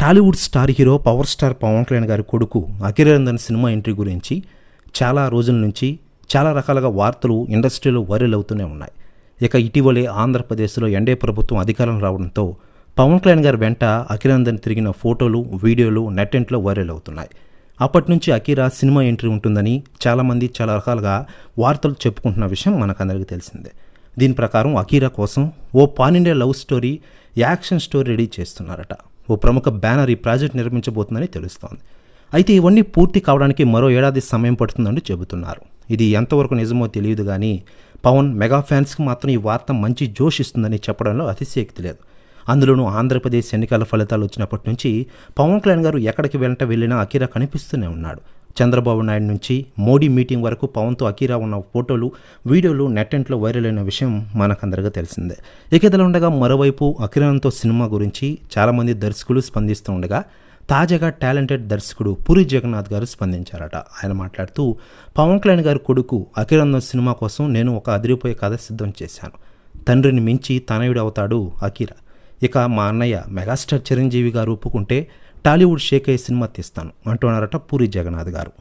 Tollywood star hero power star Pawan Kalyan గారి కొడుకు అఖిరందన్ cinema entry గురించి చాలా రోజుల నుంచి చాలా రకాలుగా వార్తలు ఇండస్ట్రీలో వైరల్ అవుతూనే ఉన్నాయి. ఇక ఇటీవలే ఆంధ్రప్రదేశ్లో ఎండే ప్రభుత్వం అధికారం రావడంతో పవన్ కళ్యాణ్ గారి వెంట అఖిలందన్ తిరిగిన ఫోటోలు వీడియోలు నెట్టెంట్లో వైరల్ అవుతున్నాయి. అప్పటి నుంచి అఖిరా సినిమా ఎంట్రీ ఉంటుందని చాలామంది చాలా రకాలుగా వార్తలు చెప్పుకుంటున్న విషయం మనకందరికీ తెలిసిందే. దీని ప్రకారం అఖీరా కోసం ఓ pan India love story action story ready చేస్తున్నారట. ఓ ప్రముఖ బ్యానర్ ఈ ప్రాజెక్ట్ నిర్మించబోతుందని తెలుస్తోంది. అయితే ఇవన్నీ పూర్తి కావడానికి మరో ఏడాది సమయం పడుతుందని చెబుతున్నారు. ఇది ఎంతవరకు నిజమో తెలియదు కానీ పవన్ మెగా ఫ్యాన్స్కి మాత్రం ఈ వార్త మంచి జోష్ ఇస్తుందని చెప్పడంలో అతిశయక్తి లేదు. అందులోనూ ఆంధ్రప్రదేశ్ ఎన్నికల ఫలితాలు వచ్చినప్పటి నుంచి పవన్ కళ్యాణ్ గారు ఎక్కడికి వెంట వెళ్ళినా అకీరా కనిపిస్తూనే ఉన్నాడు. చంద్రబాబు నాయుడు నుంచి మోడీ మీటింగ్ వరకు పవన్తో అకీరా ఉన్న ఫోటోలు వీడియోలు నెట్టెంట్లో వైరల్ అయిన విషయం మనకందరిగా తెలిసిందే. ఇక ఇదిలా ఉండగా మరోవైపు అకిరాన్తో సినిమా గురించి చాలామంది దర్శకులు స్పందిస్తూ ఉండగా తాజాగా టాలెంటెడ్ దర్శకుడు పూరి జగన్నాథ్ గారు స్పందించారట. ఆయన మాట్లాడుతూ పవన్ కళ్యాణ్ గారి కొడుకు అకిరందం సినిమా కోసం నేను ఒక అదిరిపోయే కథ సిద్ధం చేశాను. తండ్రిని మించి తనయుడు అవుతాడు అకిరా ఇక మా అన్నయ్య మెగాస్టార్ చిరంజీవి గారు ఒప్పుకుంటే టాలీవుడ్ షేక్ అయ్యే సినిమా తీస్తాను అంటున్నారట పూరి జగన్నాథ్ గారు.